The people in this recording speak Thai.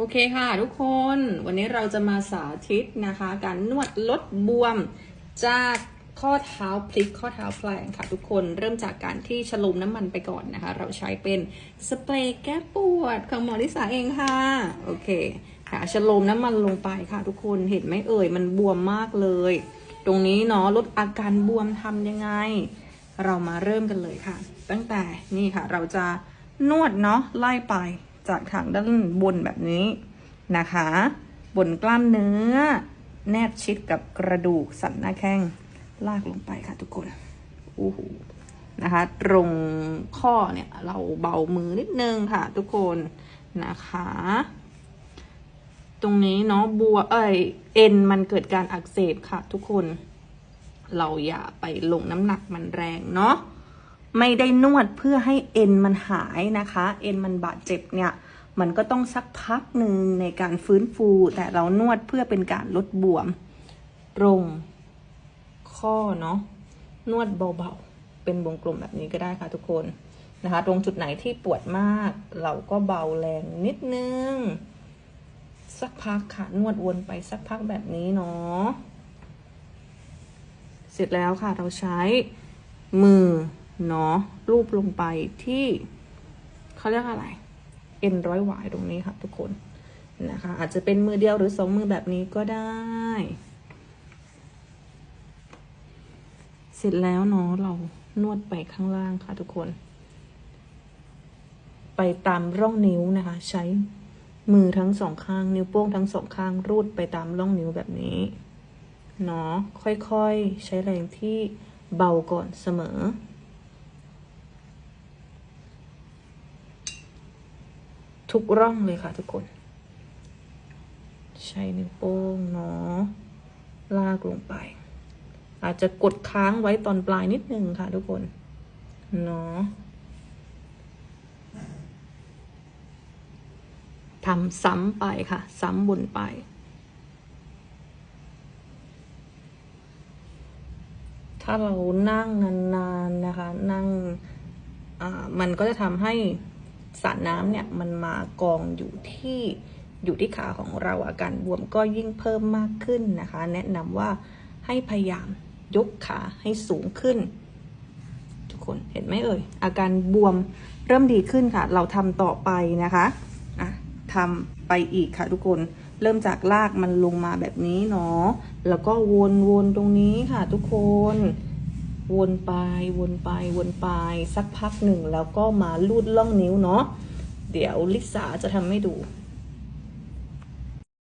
โอเคค่ะทุกคน วันนี้เราจะมาสาธิตนะคะ การนวดลดบวมจากข้อเท้าพลิกข้อเท้าแปลงค่ะ ทุกคนเริ่มจากการที่ฉลุมน้ำมันไปก่อนนะคะ เราใช้เป็นสเปรย์แก้ปวดของหมอลิสาเองค่ะ โอเคค่ะฉลุมน้ำมันลงไปค่ะ ทุกคนเห็นไหมเอ่ยมันบวมมากเลย ตรงนี้เนาะลดอาการบวมทำยังไง เรามาเริ่มกันเลยค่ะ ตั้งแต่นี่ค่ะเราจะนวดเนาะไล่ไป จากทางด้านบนแบบนี้นะคะ บนกล้ามเนื้อ แนบชิดกับกระดูกสันหน้าแข้งลากลงไปค่ะทุกคนอู้หูนะคะ ตรงข้อเนี่ยเราเบามือนิดนึงค่ะ ทุกคนนะคะ ตรงนี้เนาะบัวเอ้ยเอ็นมันเกิดการอักเสบค่ะ ทุกคน เราอย่าไปลงน้ำหนักมันแรงเนาะไม่ได้นวดเพื่อให้เอ็นมันหายนะคะ เอ็นมันบาดเจ็บเนี่ย มันก็ต้องสักพักหนึ่งในการฟื้นฟู แต่เรานวดเพื่อเป็นการลดบวม ตรง ข้อเนาะนวดเบาๆ เป็นวงกลมแบบนี้ก็ได้ค่ะทุกคนนะคะ ตรงจุดไหนที่ปวดมาก เราก็เบาแรงนิดนึง สักพักค่ะ นวดวนไปสักพักแบบนี้เนาะเสร็จแล้วค่ะเราใช้มือเนาะรูปลงไปที่เขาเรียกอะไร เอ็นร้อยหวายตรงนี้ค่ะทุกคนนะคะ อาจจะเป็นมือเดียวหรือสองมือแบบนี้ก็ได้ เสร็จแล้วเนาะเรานวดไปข้างล่างค่ะทุกคน ไปตามร่องนิ้วนะคะ ใช้มือทั้งสองข้าง นิ้วโป้งทั้งสองข้างรูดไปตามร่องนิ้วแบบนี้เนาะค่อยๆ ใช้แรงที่เบาก่อนเสมอ ทุกร่องเลยค่ะทุกคน ใช้นิ้วโป้งเนาะลากลงไป อาจจะกดค้างไว้ตอนปลายนิดนึงค่ะทุกคนเนาะทำซ้ำไปค่ะ ซ้ำบนไปถ้าเรานั่งนานๆนะคะ นั่งมันก็จะทำให้ สารน้ำเนี่ยมันมากองอยู่ที่อยู่ที่ขาของเราอาการบวมก็ยิ่งเพิ่มมากขึ้นนะคะ แนะนำว่าให้พยายามยกขาให้สูงขึ้น ทุกคนเห็นไหมเอ่ย อาการบวมเริ่มดีขึ้นค่ะ เราทำต่อไปนะคะอะทำไปอีกค่ะทุกคนเริ่มจากลากมันลงมาแบบนี้เนาะแล้วก็วนวนตรงนี้ค่ะทุกคน วนไปวนไปวนไปสักพักหนึ่งแล้วก็มาลูดล่องนิ้วเนาะเดี๋ยวลิสาจะทำให้ดู